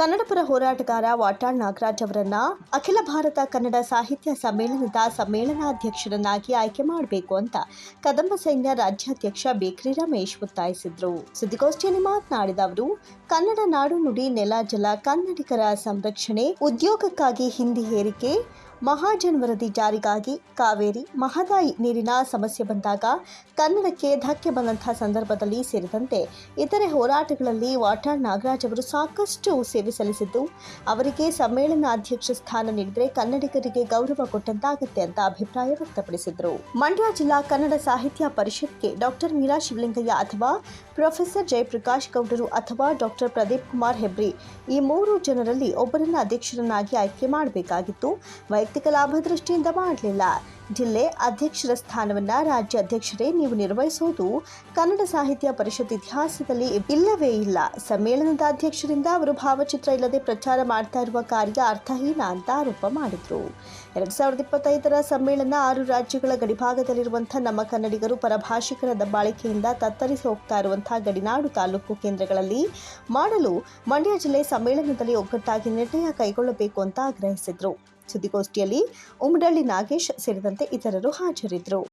ಕನ್ನಡಪರ ಹೋರಾಟಗಾರ ವಾಟಾಳ್ ನಾಗರಾಜ್ ಅವರನ್ನ ಅಖಿಲ ಭಾರತ ಕನ್ನಡ ಸಾಹಿತ್ಯ ಸಮ್ಮೇಳನದ ಸಮ್ಮೇಳನಾಧ್ಯಕ್ಷರನ್ನಾಗಿ ಆಯ್ಕೆ ಮಾಡಬೇಕು ಅಂತ ಕದಂಬ ಸೈನ್ಯ ರಾಜ್ಯಾಧ್ಯಕ್ಷ ಬೇಕ್ರಿ ರಮೇಶ್ ಒತ್ತಾಯಿಸಿದ್ರು. ಸುದ್ದಿಗೋಷ್ಠಿಯಲ್ಲಿ ಮಾತನಾಡಿದ ಅವರು, ಕನ್ನಡ ನಾಡು ನುಡಿ ನೆಲ ಜಲ ಕನ್ನಡಿಗರ ಸಂರಕ್ಷಣೆ, ಉದ್ಯೋಗಕ್ಕಾಗಿ ಹಿಂದಿ ಹೇರಿಕೆ ಮಹಾಜನ್ ವರದಿ ಜಾರಿಗಾಗಿ ಕಾವೇರಿ ಮಹದಾಯಿ ನೀರಿನ ಸಮಸ್ಯೆ ಬಂದಾಗ ಕನ್ನಡಕ್ಕೆ ಧಕ್ಕೆ ಬಂದಂತಹ ಸಂದರ್ಭದಲ್ಲಿ ಸೇರಿದಂತೆ ಇತರೆ ಹೋರಾಟಗಳಲ್ಲಿ ವಾಟಾಳ್ ನಾಗರಾಜ್ ಅವರು ಸಾಕಷ್ಟು ಸೇವೆ ಸಲ್ಲಿಸಿದ್ದು, ಅವರಿಗೆ ಸಮ್ಮೇಳನ ಅಧ್ಯಕ್ಷ ಸ್ಥಾನ ನೀಡಿದರೆ ಕನ್ನಡಿಗರಿಗೆ ಗೌರವ ಕೊಟ್ಟಂತಾಗುತ್ತೆ ಅಂತ ಅಭಿಪ್ರಾಯ ವ್ಯಕ್ತಪಡಿಸಿದರು. ಮಂಡ್ಯ ಜಿಲ್ಲಾ ಕನ್ನಡ ಸಾಹಿತ್ಯ ಪರಿಷತ್ಗೆ ಡಾಕ್ಟರ್ ಮೀರಾ ಶಿವಲಿಂಗಯ್ಯ ಅಥವಾ ಪ್ರೊಫೆಸರ್ ಜಯಪ್ರಕಾಶ್ ಗೌಡರು ಅಥವಾ ಡಾಕ್ಟರ್ ಪ್ರದೀಪ್ ಕುಮಾರ್ ಹೆಬ್ರಿ ಈ ಮೂರು ಜನರಲ್ಲಿ ಒಬ್ಬರನ್ನ ಅಧ್ಯಕ್ಷರನ್ನಾಗಿ ಆಯ್ಕೆ ಮಾಡಬೇಕಾಗಿತ್ತು. ವೈಯಕ್ತಿಕ ಲಾಭ ದೃಷ್ಟಿಯಿಂದ ಮಾಡಲಿಲ್ಲ. ಜಿಲ್ಲೆ ಅಧ್ಯಕ್ಷರ ಸ್ಥಾನವನ್ನ ರಾಜ್ಯ ಅಧ್ಯಕ್ಷರೇ ನೀವು ನಿರ್ವಹಿಸುವುದು ಕನ್ನಡ ಸಾಹಿತ್ಯ ಪರಿಷತ್ ಇತಿಹಾಸದಲ್ಲಿ ಇಲ್ಲವೇ ಇಲ್ಲ. ಸಮ್ಮೇಳನದ ಅಧ್ಯಕ್ಷರಿಂದ ಅವರು ಭಾವಚಿತ್ರ ಇಲ್ಲದೆ ಪ್ರಚಾರ ಮಾಡ್ತಾ ಇರುವ ಕಾರ್ಯ ಅರ್ಥಹೀನ ಅಂತ ಆರೋಪ ಮಾಡಿದರು. ಎರಡ್ ಸಾವಿರದ ಇಪ್ಪತ್ತೈದರ ಸಮ್ಮೇಳನ ಆರು ರಾಜ್ಯಗಳ ಗಡಿಭಾಗದಲ್ಲಿರುವಂತಹ ನಮ್ಮ ಕನ್ನಡಿಗರು ಪರಭಾಷಿಕರ ದಬ್ಬಾಳಿಕೆಯಿಂದ ತತ್ತರಿಸಿ ಹೋಗ್ತಾ ಇರುವಂತಹ ಗಡಿನಾಡು ತಾಲೂಕು ಕೇಂದ್ರಗಳಲ್ಲಿ ಮಾಡಲು ಮಂಡ್ಯ ಜಿಲ್ಲೆ ಸಮ್ಮೇಳನದಲ್ಲಿ ಒಗ್ಗಟ್ಟಾಗಿ ನಿರ್ಣಯ ಕೈಗೊಳ್ಳಬೇಕು ಅಂತ ಆಗ್ರಹಿಸಿದರು. ಸುದ್ದಿಗೋಷ್ಠಿಯಲ್ಲಿ ಉಮಡಳ್ಳಿ ನಾಗೇಶ್ ಸೇರಿದಂತೆ ಇತರರು ಹಾಜರಿದ್ದರು.